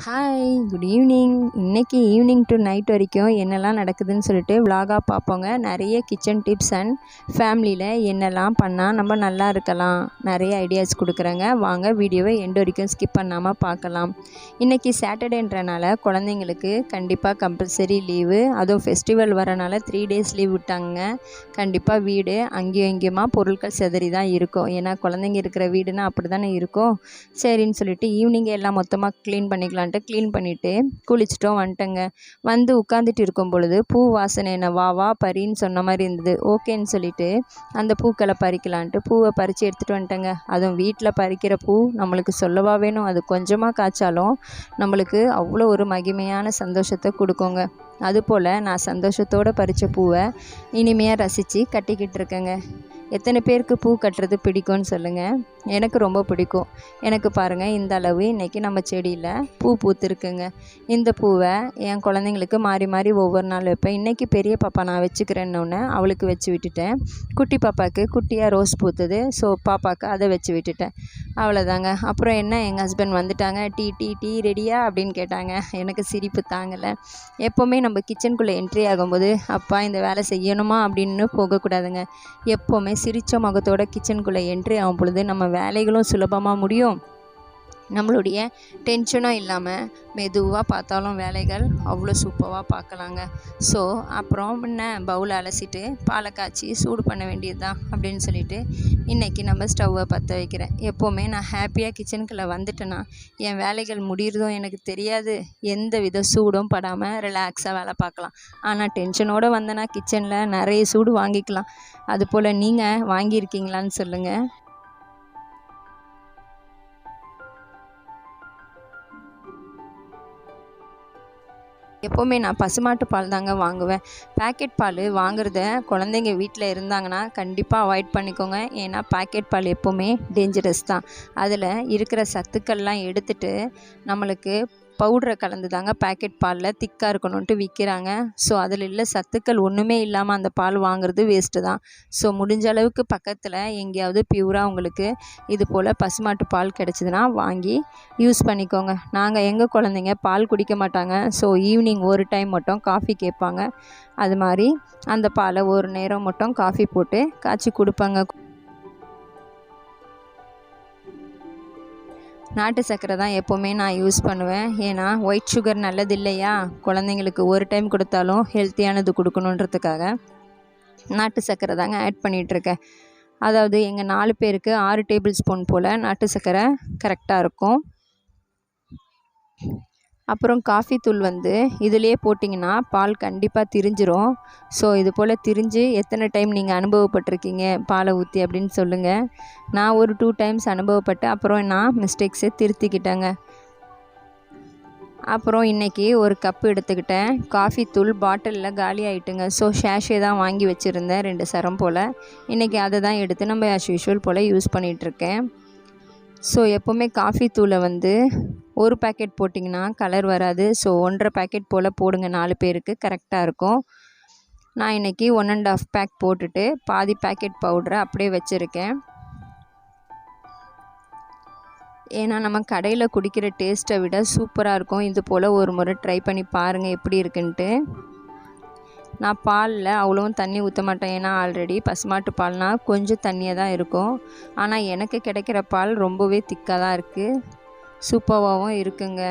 Hi good evening இன்றைக்கி evening to night வரைக்கும் என்னெல்லாம் நடக்குதுன்னு சொல்லிட்டு விலாகாக பார்ப்போங்க. நிறைய கிச்சன் டிப்ஸ் அண்ட் ஃபேமிலியில் என்னெல்லாம் பண்ணால் நம்ம நல்லா இருக்கலாம். நிறைய ஐடியாஸ் கொடுக்குறேங்க. வாங்க வீடியோவை எண்டு வரைக்கும் ஸ்கிப் பண்ணாமல் பார்க்கலாம். இன்றைக்கி சாட்டர்டேன்றனால குழந்தைங்களுக்கு கண்டிப்பாக கம்பல்சரி லீவு அதுவும் ஃபெஸ்டிவல் வரனால த்ரீ டேஸ் லீவ் விட்டாங்க கண்டிப்பாக வீடு அங்கேயும் இங்கேயுமா பொருட்கள் சிதறி தான் இருக்கும். ஏன்னா குழந்தைங்க இருக்கிற வீடுனா அப்படி தானே இருக்கும். சரின்னு சொல்லிட்டு ஈவினிங்கே எல்லாம் மொத்தமாக க்ளீன் பண்ணிக்கலாம். பண்ணிக்கலான்ட்டு க்ளீன் பண்ணிவிட்டு குளிச்சிட்டோம் வந்துட்டேங்க. வந்து உட்காந்துட்டு இருக்கும் பொழுது பூ வாசனை என்ன வா வா பறின்னு சொன்ன மாதிரி இருந்தது. ஓகேன்னு சொல்லிட்டு அந்த பூக்களை பறிக்கலான்ட்டு பூவை பறித்து எடுத்துகிட்டு வந்துட்டேங்க. அதுவும் வீட்டில் பறிக்கிற பூ நம்மளுக்கு சொல்லவா வேணும்? அது கொஞ்சமாக காய்ச்சாலும் நம்மளுக்கு அவ்வளோ ஒரு மகிமையான சந்தோஷத்தை கொடுக்குங்க. அதுபோல் நான் சந்தோஷத்தோடு பறித்த பூவை இனிமையாக ரசித்து கட்டிக்கிட்டு இருக்கேங்க. எத்தனை பேருக்கு பூ கட்டுறது பிடிக்கும்னு சொல்லுங்கள் எனக்கு ரொம்ப பிடிக்கும். எனக்கு பாருங்கள் இந்த அளவு இன்றைக்கி நம்ம செடியில் பூ பூத்துருக்குங்க. இந்த பூவை என் குழந்தைங்களுக்கு மாறி மாறி ஒவ்வொரு நாள் வைப்பேன். இன்றைக்கி பெரிய பாப்பா நான் வச்சுக்கிறேன்னொன்னே அவளுக்கு வச்சு விட்டுட்டேன். குட்டி பாப்பாவுக்கு குட்டியாக ரோஸ் பூத்துது. ஸோ பாப்பாவுக்கு அதை வச்சு விட்டுட்டேன். அவ்வளோதாங்க அப்புறம் என்ன? எங்கள் ஹஸ்பண்ட் வந்துட்டாங்க. டீ டீ டீ ரெடியா? அப்படின்னு கேட்டாங்க. எனக்கு சிரிப்பு தாங்கலை. எப்போவுமே நம்ம கிச்சனுக்குள்ளே என்ட்ரி ஆகும்போது அப்பா இந்த வேலை செய்யணுமா? அப்படின்னு போகக்கூடாதுங்க. எப்போவுமே சிரித்த முகத்தோட கிச்சனுக்குள்ளே என்ட்ரி ஆகும் பொழுது நம்ம வேலைகளும் சுலபமாக முடியும். நம்மளுடைய டென்ஷனும் இல்லாமல் மெதுவாக பார்த்தாலும் வேலைகள் அவ்வளோ சூப்பராக பார்க்கலாங்க. ஸோ அப்புறம் முன்ன பவுல் அலசிட்டு பாலை காய்ச்சி சூடு பண்ண வேண்டியது தான் அப்படின்னு சொல்லிட்டு இன்றைக்கி நம்ம ஸ்டவ்வை பற்ற வைக்கிறேன். எப்போவுமே நான் ஹாப்பியாக கிச்சனுக்குள்ளே வந்துட்டேன்னா என் வேலைகள் முடிகிறதும் எனக்கு தெரியாது. எந்த வித சூடும் படாமல் ரிலாக்ஸாக வேலை பார்க்கலாம். ஆனால் டென்ஷனோடு வந்தேன்னா கிச்சனில் நிறைய சூடு வாங்கிக்கலாம். அதுபோல் நீங்கள் வாங்கியிருக்கீங்களான்னு சொல்லுங்கள் எப்போவுமே நான் பசுமாட்டு பால் தாங்க வாங்குவேன். பேக்கெட் பால் வாங்குறத குழந்தைங்க வீட்டில் இருந்தாங்கன்னா கண்டிப்பாக அவாய்ட் பண்ணிக்கோங்க. ஏன்னா பேக்கெட் பால் எப்போவுமே டேஞ்சரஸ் தான். அதில் இருக்கிற சத்துக்கள்லாம் எடுத்துட்டு நம்மளுக்கு பவுடரை கலந்து தாங்க பேக்கெட் பாலில். திக்காக இருக்கணுன்ட்டு விற்கிறாங்க ஸோ அதில் இல்லை சத்துக்கள் ஒன்றுமே இல்லாமல் அந்த பால் வாங்குறது வேஸ்ட்டு தான். ஸோ முடிஞ்ச அளவுக்கு பக்கத்தில் எங்கேயாவது பியூராக உங்களுக்கு இது போல் பசுமாட்டு பால் கிடச்சிதுன்னா வாங்கி யூஸ் பண்ணிக்கோங்க. நாங்கள் எங்கள் குழந்தைங்க பால் குடிக்க மாட்டாங்க. ஸோ ஈவினிங் ஒரு டைம் மட்டும் காஃபி கேட்பாங்க. அது மாதிரி அந்த பாலை ஒரு நேரம் மட்டும் காஃபி போட்டு காய்ச்சி கொடுப்பாங்க. நாட்டு சர்க்கரை தான் எப்போவுமே நான் யூஸ் பண்ணுவேன். ஏன்னா ஒயிட் சுகர் நல்லது இல்லையா குழந்தைங்களுக்கு ஒரு டைம் கொடுத்தாலும் ஹெல்த்தியானது கொடுக்கணுன்றதுக்காக நாட்டு சர்க்கரை தாங்க ஆட் பண்ணிகிட்ருக்கேன் அதாவது எங்கள் நாலு பேருக்கு ஆறு டேபிள் ஸ்பூன் போல் நாட்டு சர்க்கரை கரெக்டாக இருக்கும். அப்புறம் காஃபி தூள் வந்து இதிலே போட்டிங்கன்னா பால் கண்டிப்பாக திரிஞ்சிரும். ஸோ இது போல் திரிஞ்சு எத்தனை டைம் நீங்கள் அனுபவப்பட்டிருக்கீங்க? பாலை ஊற்றி அப்படின்னு சொல்லுங்கள் நான் ஒரு டூ டைம்ஸ் அனுபவப்பட்டு அப்புறம் நான் மிஸ்டேக்ஸை திருத்திக்கிட்டேங்க. அப்புறம் இன்றைக்கி ஒரு கப்பு எடுத்துக்கிட்டேன். காஃபி தூள் பாட்டிலில் காலி ஆகிட்டுங்க ஸோ ஷேஷே தான் வாங்கி வச்சுருந்தேன் ரெண்டு சரம் போல். இன்றைக்கி அதை தான் எடுத்து நம்ம ஆஸ் யூஷுவல் போல் யூஸ் பண்ணிகிட்ருக்கேன் ஸோ எப்போவுமே காஃபி தூளை வந்து ஒரு பேக்கெட் போட்டிங்கன்னா கலர் வராது. ஸோ ஒன்றரை பேக்கெட் போல் போடுங்க. நாலு பேருக்கு கரெக்டாக இருக்கும். நான் இன்றைக்கி ஒன் அண்ட் ஆஃப் பேக் போட்டுட்டு பாதி பேக்கெட் பவுடரை அப்படியே வச்சுருக்கேன். ஏன்னா நம்ம கடையில் குடிக்கிற டேஸ்ட்டை விட சூப்பராக இருக்கும். இது போல் ஒரு முறை ட்ரை பண்ணி பாருங்கள் எப்படி இருக்குன்ட்டு. நான் பாலில் அவ்வளோவும் தண்ணி ஊற்ற மாட்டேன். ஏன்னா ஆல்ரெடி பசுமாட்டு பால்னால் கொஞ்சம் தண்ணியாக தான் இருக்கும். ஆனால் எனக்கு கிடைக்கிற பால் ரொம்பவே திக்காக தான் இருக்குது சூப்பராகவும் இருக்குங்க.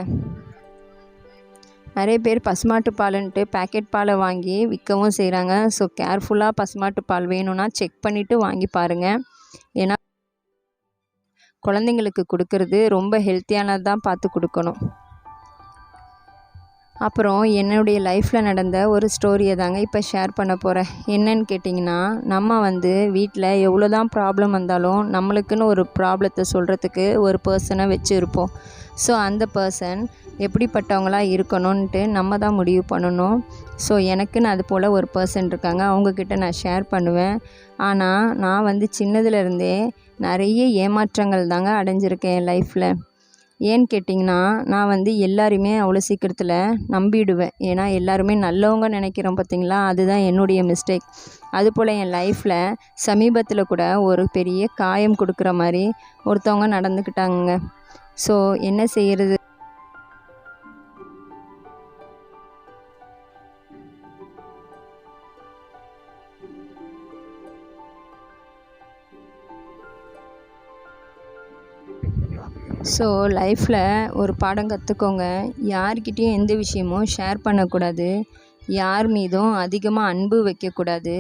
நிறைய பேர் பசுமாட்டு பாலுன்ட்டு பேக்கெட் பாலை வாங்கி விற்கவும் செய்கிறாங்க ஸோ கேர்ஃபுல்லாக பசுமாட்டு பால் வேணும்னா செக் பண்ணிவிட்டு வாங்கி பாருங்கள் ஏன்னா குழந்தைங்களுக்கு கொடுக்கறது ரொம்ப ஹெல்த்தியானது தான் பார்த்து கொடுக்கணும். அப்புறம் என்னுடைய லைஃப்பில் நடந்த ஒரு ஸ்டோரியை தாங்க இப்போ ஷேர் பண்ண போகிறேன் என்னன்னு கேட்டிங்கன்னா நம்ம வந்து வீட்டில் எவ்வளோ தான் ப்ராப்ளம் வந்தாலும் நம்மளுக்குன்னு ஒரு ப்ராப்ளத்தை சொல்கிறதுக்கு ஒரு பர்சனை வச்சுருப்போம். ஸோ அந்த பர்சன் எப்படிப்பட்டவங்களாக இருக்கணும்ன்ட்டு நம்ம தான் முடிவு பண்ணணும். ஸோ எனக்குன்னு அது போல் ஒரு பர்சன் இருக்காங்க. அவங்கக்கிட்ட நான் ஷேர் பண்ணுவேன். ஆனால் நான் வந்து சின்னதுலேருந்தே நிறைய ஏமாற்றங்கள் தாங்க அடைஞ்சிருக்கேன் என் லைஃப்பில் ஏன்னு கேட்டிங்கன்னா நான் வந்து எல்லாரையுமே அவ்வளோ சீக்கிரத்தில் நம்பிடுவேன். ஏன்னா எல்லாருமே நல்லவங்க நினைக்கிறோம் பார்த்தீங்களா அதுதான் என்னுடைய மிஸ்டேக் அதுபோல் என் லைஃப்பில் சமீபத்தில் கூட ஒரு பெரிய காயம் கொடுக்குற மாதிரி ஒருத்தவங்க நடந்துக்கிட்டாங்க ஸோ என்ன செய்கிறது ஸோ லைஃப்பில் ஒரு பாடம் கற்றுக்கோங்க யார்கிட்டேயும் எந்த விஷயமும் ஷேர் பண்ணக்கூடாது. யார் மீதும் அதிகமாக அன்பு வைக்கக்கூடாது.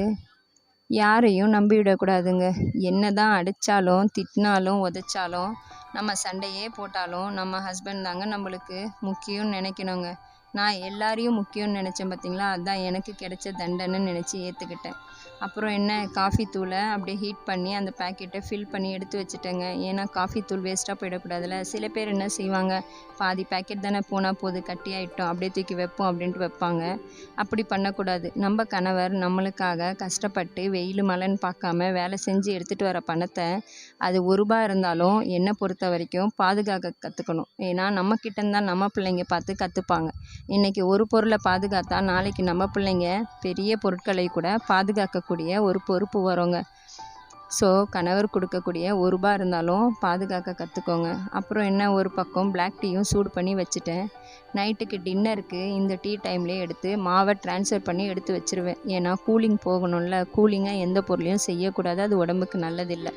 யாரையும் நம்பிவிடக்கூடாதுங்க. என்ன தான் அடித்தாலும் திட்டினாலும் உதைச்சாலும் நம்ம சண்டையே போட்டாலும் நம்ம ஹஸ்பண்ட் தாங்க நம்மளுக்கு முக்கியம்னு நினைக்கணுங்க. நான் எல்லாரையும் முக்கியம்னு நினச்சேன் பார்த்தீங்களா அதுதான் எனக்கு கிடைச்ச தண்டனை நினச்சி ஏற்றுக்கிட்டேன் அப்புறம் என்ன காஃபி தூளை அப்படியே ஹீட் பண்ணி அந்த பேக்கெட்டை ஃபில் பண்ணி எடுத்து வச்சுட்டேங்க. ஏன்னா காஃபி தூள் வேஸ்ட்டாக போயிடக்கூடாதுல்ல. சில பேர் என்ன செய்வாங்க பாதி பேக்கெட் தானே போனால் போது கட்டி ஆகிட்டோம் அப்படியே தூக்கி வைப்போம் அப்படின்ட்டு வைப்பாங்க. அப்படி பண்ணக்கூடாது. நம்ம கணவர் நம்மளுக்காக கஷ்டப்பட்டு வெயில் மழைன்னு பார்க்காம வேலை செஞ்சு எடுத்துகிட்டு வர பணத்தை அது ஒரு ரூபா இருந்தாலும் என்னை பொறுத்த வரைக்கும் பாதுகாக்க கற்றுக்கணும் ஏன்னா நம்ம கிட்டந்தான் நம்ம பிள்ளைங்க பார்த்து கற்றுப்பாங்க இன்றைக்கி ஒரு பொருளை பாதுகாத்தா நாளைக்கு நம்ம பிள்ளைங்க பெரிய பொருட்களை கூட பாதுகாக்க கொடுக்கக்கூடிய ஒரு பொறுப்பு வருங்க. ஸோ கணவர் கொடுக்கக்கூடிய ஒரு ரூபா இருந்தாலும் பாதுகாக்க கற்றுக்கோங்க அப்புறம் என்ன ஒரு பக்கம் பிளாக் டீயும் சூடு பண்ணி வச்சுட்டேன். நைட்டுக்கு டின்னருக்கு இந்த டீ டைம்லேயே எடுத்து மாவை ட்ரான்ஸ்ஃபர் பண்ணி எடுத்து வச்சுருவேன். ஏன்னா கூலிங் போகணும்ல. கூலிங்காக எந்த பொருளையும் செய்யக்கூடாது. அது உடம்புக்கு நல்லதில்லை.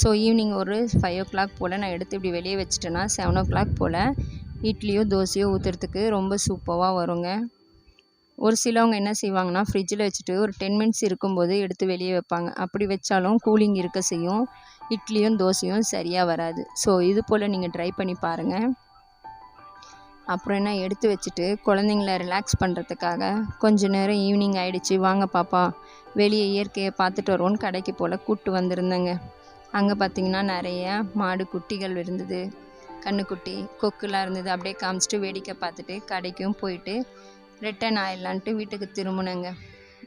ஸோ ஈவினிங் ஒரு ஃபைவ் ஓ கிளாக் போல் நான் எடுத்து இப்படி வெளியே வச்சுட்டேன்னா செவன் ஓ கிளாக் போல் இட்லியோ தோசையோ ஊற்றுறதுக்கு ரொம்ப சூப்பராக வருங்க. ஒரு சிலவங்க என்ன செய்வாங்கன்னா ஃப்ரிட்ஜில் வச்சுட்டு ஒரு டென் மினிட்ஸ் இருக்கும்போது எடுத்து வெளியே வைப்பாங்க. அப்படி வச்சாலும் கூலிங் இருக்க செய்யும். இட்லியும் தோசையும் சரியாக வராது. ஸோ இது போல் நீங்கள் ட்ரை பண்ணி பாருங்கள் அப்புறம் என்ன எடுத்து வச்சுட்டு குழந்தைங்கள ரிலாக்ஸ் பண்ணுறதுக்காக கொஞ்ச நேரம் ஈவினிங் ஆகிடுச்சி வாங்க பாப்பா வெளியே இயற்கையை பார்த்துட்டு வருவோன்னு கடைக்கு போல் கூப்பிட்டு வந்திருந்தேங்க. அங்கே பார்த்தீங்கன்னா நிறைய மாடு குட்டிகள் இருந்தது. கண்ணுக்குட்டி கொக்குலாம் இருந்தது. அப்படியே காமிச்சிட்டு வேடிக்கை பார்த்துட்டு கடைக்கும் போயிட்டு ரிட்டன் ஆயிடலான்ட்டு வீட்டுக்கு திரும்பினேங்க.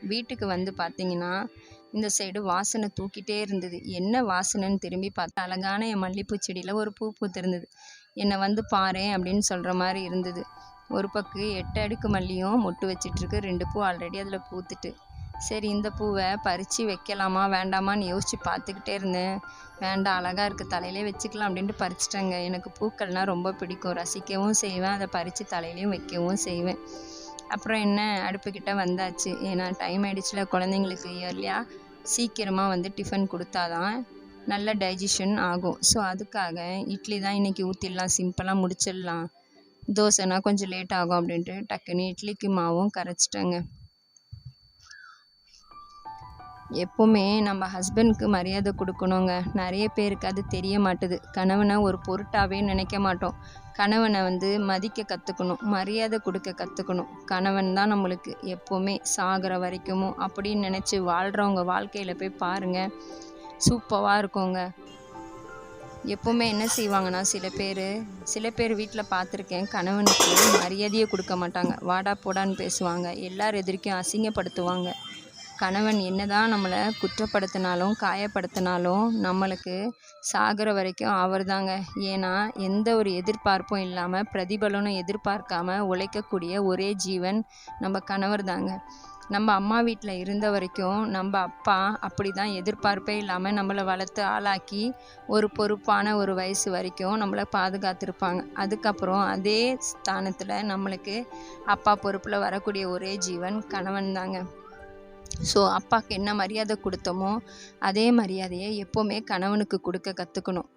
வீட்டுக்கு வந்து பார்த்தீங்கன்னா இந்த சைடு வாசனை தூக்கிட்டே இருந்தது. என்ன வாசனைன்னு திரும்பி பார்த்தா அழகான என் மல்லிகைப்பூ செடியில் ஒரு பூ பூத்திருந்தது. என்னை வந்து பாரு அப்படின்னு சொல்கிற மாதிரி இருந்தது. ஒரு பக்கம் எட்டு அடுக்கு மல்லியும் மொட்டு வச்சிட்ருக்கு. ரெண்டு பூ ஆல்ரெடி அதில் பூத்துட்டு. சரி இந்த பூவை பறித்து வைக்கலாமா வேண்டாமான்னு யோசித்து பார்த்துக்கிட்டே இருந்தேன். வேண்டாம் அழகாக இருக்குது தலையிலே வச்சுக்கலாம் அப்படின்ட்டு பறிச்சிட்டேங்க. எனக்கு பூக்கள்னால் ரொம்ப பிடிக்கும். ரசிக்கவும் செய்வேன். அதை பறித்து தலையிலையும் வைக்கவும் செய்வேன். அப்புறம் என்ன அடுப்புக்கிட்ட வந்தாச்சு? ஏன்னா டைம் ஆகிடுச்சுல குழந்தைங்களுக்கு இயர்லியாக சீக்கிரமாக வந்து டிஃபன் கொடுத்தாதான் நல்ல டைஜஷன் ஆகும். ஸோ அதுக்காக இட்லி தான் இன்றைக்கி ஊற்றிடலாம் சிம்பிளாக முடிச்சிடலாம். தோசைனா கொஞ்சம் லேட் ஆகும் அப்படின்ட்டு டக்குன்னு இட்லிக்கு மாவும் கரைச்சிட்டேங்க. எப்போவுமே நம்ம ஹஸ்பண்ட்க்கு மரியாதை கொடுக்கணுங்க. நிறைய பேருக்கு அது தெரிய மாட்டுது. கணவனை ஒரு பொருட்டாகவே நினைக்க மாட்டோம். கணவனை வந்து மதிக்க கற்றுக்கணும் மரியாதை கொடுக்க கற்றுக்கணும் கணவன் தான் நம்மளுக்கு எப்போவுமே சாகிற வரைக்கும் அப்படின்னு நினச்சி வாழ்கிறவங்க வாழ்க்கையில் போய் பாருங்கள் சூப்பராக இருக்குங்க. எப்போவுமே என்ன செய்வாங்கன்னா சில பேர் சில பேர் வீட்டில் பார்த்துருக்கேன் கணவனுக்கு மரியாதையே கொடுக்க மாட்டாங்க. வாடா போடான்னு பேசுவாங்க. எல்லார் எதிர்க்கும் அசிங்கப்படுத்துவாங்க. கணவன் என்னதான் நம்மளை குற்றப்படுத்தினாலும் காயப்படுத்தினாலும் நம்மளுக்கு சாகிற வரைக்கும் அவர் தாங்க ஏன்னா எந்த ஒரு எதிர்பார்ப்பும் இல்லாமல் பிரதிபலனும் எதிர்பார்க்காம உழைக்கக்கூடிய ஒரே ஜீவன் நம்ம கணவர் தாங்க நம்ம அம்மா வீட்டில் இருந்த வரைக்கும் நம்ம அப்பா அப்படி தான் எதிர்பார்ப்பே இல்லாமல் நம்மளை வளர்த்து ஆளாக்கி ஒரு பொறுப்பான ஒரு வயசு வரைக்கும் நம்மளை பாதுகாத்துருப்பாங்க. அதுக்கப்புறம் அதே ஸ்தானத்தில் நம்மளுக்கு அப்பா பொறுப்பில் வரக்கூடிய ஒரே ஜீவன் கணவன் தாங்க ஸோ அப்பாவுக்கு என்ன மரியாதை கொடுத்தோமோ அதே மரியாதையை எப்போவுமே கணவனுக்கு கொடுக்க கற்றுக்கணும்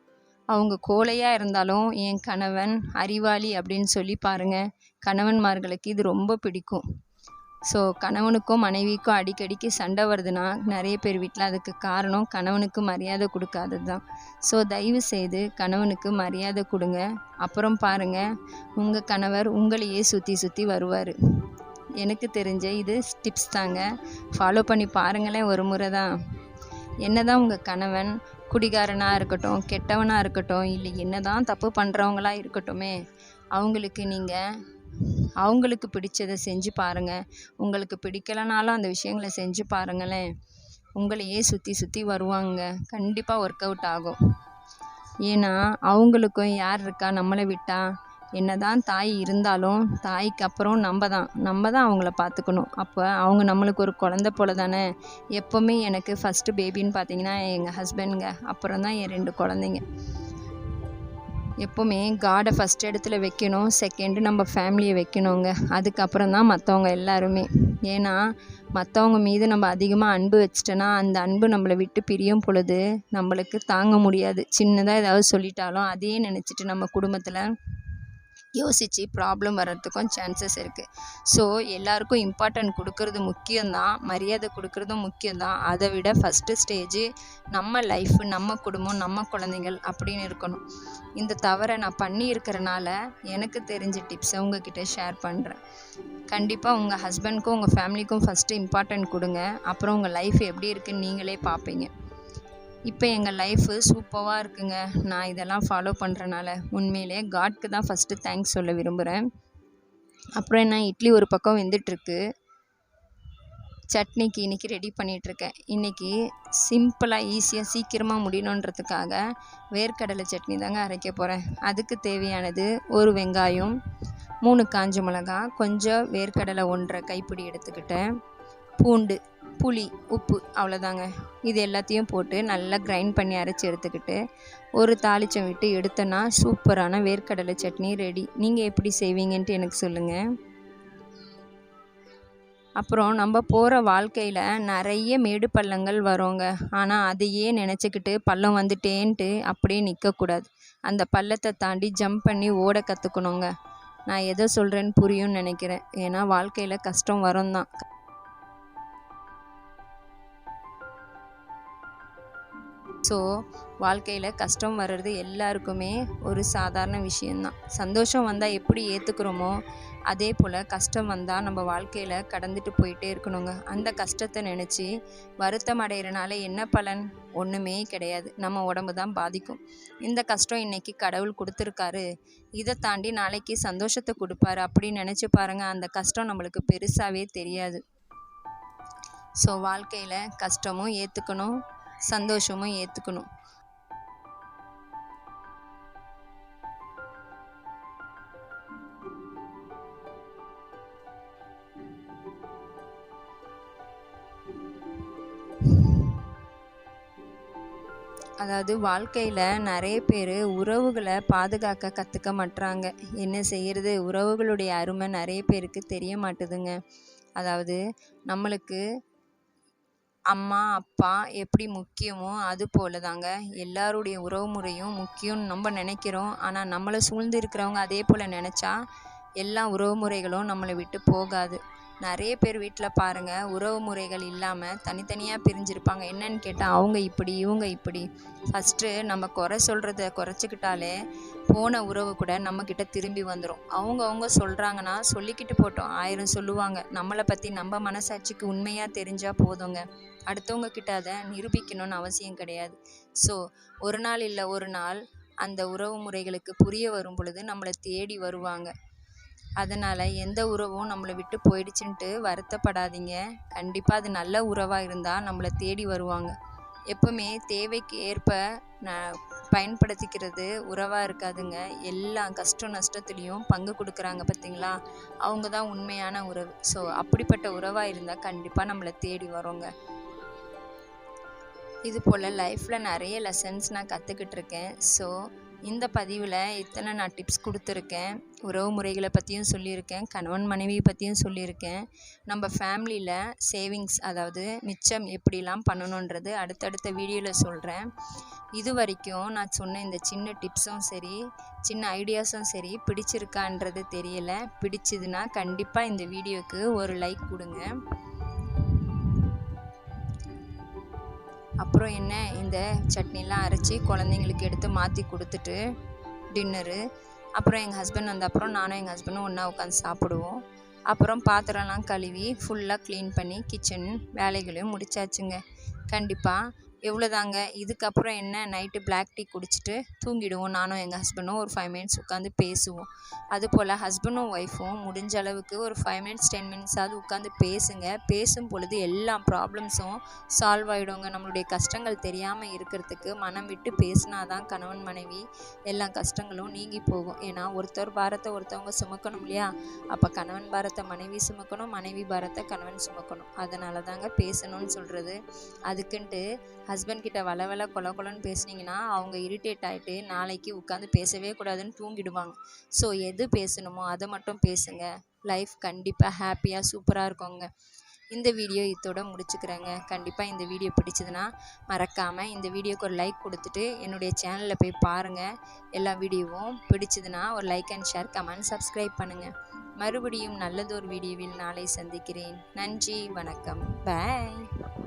அவங்க கோழையாக இருந்தாலும் என் கணவன் அறிவாளி அப்படின்னு சொல்லி பாருங்கள் கணவன்மார்களுக்கு இது ரொம்ப பிடிக்கும். ஸோ கணவனுக்கும் மனைவிக்கும் அடிக்கடிக்கு சண்டை வருதுன்னா நிறைய பேர் வீட்டில் அதுக்கு காரணம் கணவனுக்கு மரியாதை கொடுக்காதது தான் ஸோ தயவு செய்து கணவனுக்கு மரியாதை கொடுங்க. அப்புறம் பாருங்கள் உங்கள் கணவர் உங்களையே சுற்றி சுற்றி வருவார். எனக்கு தெரிஞ்ச இது டிப்ஸ் தாங்க. ஃபாலோ பண்ணி பாருங்களேன் ஒரு முறை தான். என்ன தான் உங்கள் கணவன் குடிகாரனாக இருக்கட்டும் கெட்டவனாக இருக்கட்டும் இல்லை என்ன தான் தப்பு பண்ணுறவங்களா இருக்கட்டுமே அவங்களுக்கு நீங்கள் அவங்களுக்கு பிடிச்சதை செஞ்சு பாருங்கள் உங்களுக்கு பிடிக்கலனாலும் அந்த விஷயங்களை செஞ்சு பாருங்களேன். உங்களையே சுற்றி சுற்றி வருவாங்க. கண்டிப்பாக ஒர்க் அவுட் ஆகும். ஏன்னா அவங்களுக்கும் யார் இருக்கா நம்மளை விட்டால் என்ன தான் தாய் இருந்தாலும் தாய்க்கு அப்புறம் நம்ம தான். நம்ம தான் அவங்கள பார்த்துக்கணும். அப்போ அவங்க நம்மளுக்கு ஒரு குழந்த போல தானே எப்போவுமே எனக்கு ஃபஸ்ட்டு பேபின்னு பார்த்தீங்கன்னா எங்கள் ஹஸ்பண்டுங்க அப்புறம் தான் என் ரெண்டு குழந்தைங்க. எப்போவுமே காடை ஃபஸ்ட் இடத்துல வைக்கணும். செகண்டு நம்ம ஃபேமிலியை வைக்கணுங்க. அதுக்கப்புறம் தான் மற்றவங்க எல்லாருமே. ஏன்னா மற்றவங்க மீது நம்ம அதிகமாக அன்பு வச்சிட்டோன்னா அந்த அன்பு நம்மளை விட்டு பிரியும் பொழுது நம்மளுக்கு தாங்க முடியாது. சின்னதாக ஏதாவது சொல்லிட்டாலும் அதையே நினச்சிட்டு நம்ம குடும்பத்தில் யோசித்து ப்ராப்ளம் வர்றதுக்கும் சான்சஸ் இருக்குது ஸோ எல்லாருக்கும் இம்பார்ட்டன்ட் கொடுக்கறது முக்கியம்தான். மரியாதை கொடுக்கறதும் முக்கியம்தான். அதை விட ஃபஸ்ட்டு ஸ்டேஜு நம்ம லைஃப் நம்ம குடும்பம் நம்ம குழந்தைகள் அப்படின்னு இருக்கணும். இந்த தவறை நான் பண்ணியிருக்கிறனால எனக்கு தெரிஞ்ச டிப்ஸை உங்ககிட்ட ஷேர் பண்ணுறேன் கண்டிப்பாக உங்கள் ஹஸ்பண்ட்க்கும் உங்கள் ஃபேமிலிக்கும் ஃபஸ்ட்டு இம்பார்ட்டன்ட் கொடுங்க. அப்புறம் உங்கள் லைஃப் எப்படி இருக்குன்னு நீங்களே பார்ப்பீங்க. இப்போ எங்கள் லைஃபு சூப்பராக இருக்குங்க. நான் இதெல்லாம் ஃபாலோ பண்ணுறனால உண்மையிலே காட்க்கு தான் ஃபஸ்ட்டு தேங்க்ஸ் சொல்ல விரும்புகிறேன் அப்புறம் என்ன இட்லி ஒரு பக்கம் வெந்துட்டுருக்கு. சட்னிக்கு இன்றைக்கி ரெடி பண்ணிகிட்ருக்கேன் இன்றைக்கி சிம்பிளாக ஈஸியாக சீக்கிரமாக முடியணுன்றதுக்காக வேர்க்கடலை சட்னி தாங்க அரைக்க போகிறேன் அதுக்கு தேவையானது ஒரு வெங்காயம் மூணு காஞ்ச மிளகா கொஞ்சம் வேர்க்கடலை ஒன்றரை கைப்பிடி எடுத்துக்கிட்டேன். பூண்டு புளி உப்பு அவ்வளோதாங்க. இது எல்லாத்தையும் போட்டு நல்லா கிரைண்ட் பண்ணி அரைச்சி எடுத்துக்கிட்டு ஒரு தாளிச்சம் விட்டு எடுத்தோன்னா சூப்பரான வேர்க்கடலை சட்னி ரெடி நீங்கள் எப்படி செய்வீங்கன்ட்டு எனக்கு சொல்லுங்கள் அப்புறம் நம்ம போகிற வாழ்க்கையில் நிறைய மேடு பள்ளங்கள் வரோங்க. ஆனால் அதையே நினச்சிக்கிட்டு பள்ளம் வந்துட்டேன்ட்டு அப்படியே நிற்கக்கூடாது அந்த பள்ளத்தை தாண்டி ஜம்ப் பண்ணி ஓட கற்றுக்கணுங்க நான் எதை சொல்கிறேன்னு புரியும்னு நினைக்கிறேன். ஏன்னா வாழ்க்கையில் கஷ்டம் வரும் தான் ஸோ வாழ்க்கையில் கஷ்டம் வர்றது எல்லாருக்குமே ஒரு சாதாரண விஷயந்தான் சந்தோஷம் வந்தால் எப்படி ஏற்றுக்கிறோமோ அதே போல் கஷ்டம் வந்தால் நம்ம வாழ்க்கையில் கடந்துட்டு போயிட்டே இருக்கணுங்க. அந்த கஷ்டத்தை நினச்சி வருத்தம் அடைகிறனால என்ன பலன்? ஒன்றுமே கிடையாது. நம்ம உடம்பு தான் பாதிக்கும். இந்த கஷ்டம் இன்றைக்கி கடவுள் கொடுத்துருக்காரு. இதை தாண்டி நாளைக்கு சந்தோஷத்தை கொடுப்பாரு அப்படின்னு நினச்சி பாருங்கள் அந்த கஷ்டம் நம்மளுக்கு பெருசாகவே தெரியாது. ஸோ வாழ்க்கையில் கஷ்டமும் ஏற்றுக்கணும் சந்தோஷமும் ஏற்றுக்கணும் அதாவது வாழ்க்கையில் நிறைய பேர் உறவுகளை பாதுகாக்க கற்றுக்க மாட்றாங்க. என்ன செய்கிறது உறவுகளுடைய அருமை நிறைய பேருக்கு தெரிய மாட்டுதுங்க. அதாவது நம்மளுக்கு அம்மா அப்பா எப்படி முக்கியமோ அது போல தாங்க எல்லாருடைய உறவு முறையும் முக்கியம்னு நம்ம நினைக்கிறோம். ஆனால் நம்மளை சூழ்ந்து இருக்கிறவங்க அதே போல் நினச்சா எல்லா உறவு முறைகளும் நம்மளை விட்டு போகாது. நிறைய பேர் வீட்டில் பாருங்கள் உறவு முறைகள் இல்லாமல் தனித்தனியாக பிரிஞ்சிருப்பாங்க. என்னன்னு கேட்டால் அவங்க இப்படி இவங்க இப்படி. ஃபஸ்ட்டு நம்ம குறை சொல்கிறத குறைச்சிக்கிட்டாலே போன உறவு கூட நம்மக்கிட்ட திரும்பி வந்துடும் அவங்க அவங்க சொல்கிறாங்கன்னா சொல்லிக்கிட்டு போட்டோம். ஆயிரம் சொல்லுவாங்க. நம்மளை பற்றி நம்ம மனசாட்சிக்கு உண்மையாக தெரிஞ்சால் போதுங்க. அடுத்தவங்க கிட்ட அதை நிரூபிக்கணும்னு அவசியம் கிடையாது. ஸோ ஒரு நாள் இல்லை ஒரு நாள் அந்த உறவு முறைகளுக்கு புரிய வரும் பொழுது நம்மளை தேடி வருவாங்க. அதனால் எந்த உறவும் நம்மளை விட்டு போயிடுச்சுன்ட்டு வருத்தப்படாதீங்க. கண்டிப்பாக அது நல்ல உறவாக இருந்தால் நம்மளை தேடி வருவாங்க. எப்பவுமே தேவைக்கு ஏற்ப நான் பயன்படுத்திக்கிறது உறவாக இருக்காதுங்க. எல்லா கஷ்ட நஷ்டத்துலேயும் பங்கு கொடுக்குறாங்க பார்த்தீங்களா அவங்க தான் உண்மையான உறவு. ஸோ அப்படிப்பட்ட உறவாக இருந்தால் கண்டிப்பாக நம்மளை தேடி வரோங்க இது போல் லைஃப்பில் நிறைய லெசன்ஸ் நான் கற்றுக்கிட்டு இருக்கேன் ஸோ இந்த பதிவில் இத்தனை நான் டிப்ஸ் கொடுத்துருக்கேன். உறவு முறைகளை பற்றியும் சொல்லியிருக்கேன். கணவன் மனைவி பற்றியும் சொல்லியிருக்கேன். நம்ம ஃபேமிலியில் சேவிங்ஸ் அதாவது மிச்சம் எப்படிலாம் பண்ணணுன்றது அடுத்தடுத்த வீடியோவில் சொல்கிறேன் இது வரைக்கும் நான் சொன்ன இந்த சின்ன டிப்ஸும் சரி சின்ன ஐடியாஸும் சரி பிடிச்சிருக்கான்றது தெரியல. பிடிச்சதுன்னா கண்டிப்பாக இந்த வீடியோவுக்கு ஒரு லைக் கொடுங்க. அப்புறம் என்ன இந்த சட்னிலாம் அரைச்சி குழந்தைங்களுக்கு எடுத்து மாற்றி கொடுத்துட்டு டின்னரு அப்புறம் எங்கள் ஹஸ்பண்ட் வந்த அப்புறம் நானும் எங்கள் ஹஸ்பண்டும் ஒன்றா உட்காந்து சாப்பிடுவோம். அப்புறம் பாத்திரம்லாம் கழுவி ஃபுல்லாக க்ளீன் பண்ணி கிச்சன் வேலைகளையும் முடிச்சாச்சுங்க. கண்டிப்பாக எவ்வளோதாங்க இதுக்கப்புறம் என்ன? நைட்டு பிளாக் டீ குடிச்சிட்டு தூங்கிடுவோம் நானும் எங்கள் ஹஸ்பண்டும் ஒரு ஃபைவ் மினிட்ஸ் உட்காந்து பேசுவோம். அதுபோல் ஹஸ்பண்டும் ஒய்ஃபும் முடிஞ்ச அளவுக்கு ஒரு ஃபைவ் மினிட்ஸ் டென் மினிட்ஸாவது உட்காந்து பேசுங்க. பேசும் பொழுது எல்லா ப்ராப்ளம்ஸும் சால்வ் ஆகிடுங்க நம்மளுடைய கஷ்டங்கள் தெரியாமல் இருக்கிறதுக்கு மனம் விட்டு பேசினா தான் கணவன் மனைவி எல்லா கஷ்டங்களும் நீங்கி போகும். ஏன்னா ஒருத்தர் பாரத்தை ஒருத்தவங்க சுமக்கணும் இல்லையா? அப்போ கணவன் பாரத்தை மனைவி சுமக்கணும் மனைவி பாரத்தை கணவன் சுமக்கணும். அதனால தாங்க பேசணும்னு சொல்கிறது அதுக்குன்ட்டு ஹஸ்பண்ட் கிட்ட வள வள கொல கொலன்னு பேசுனீங்கன்னா அவங்க இரிட்டேட் ஆகிட்டு நாளைக்கு உட்காந்து பேசவே கூடாதுன்னு தூங்கிடுவாங்க. ஸோ எது பேசணுமோ அதை மட்டும் பேசுங்க. லைஃப் கண்டிப்பாக ஹாப்பியாக சூப்பராக இருக்குங்க. இந்த வீடியோ இதோட முடிச்சுக்கிறேங்க. கண்டிப்பாக இந்த வீடியோ பிடிச்சதுன்னா மறக்காமல் இந்த வீடியோக்கு ஒரு லைக் கொடுத்துட்டு என்னுடைய சேனலில் போய் பாருங்கள் எல்லா வீடியோவும் பிடிச்சதுன்னா ஒரு like and share comment subscribe பண்ணுங்கள் மறுபடியும் நல்லதொரு வீடியோவில் நாளை சந்திக்கிறேன். நன்றி வணக்கம். பாய்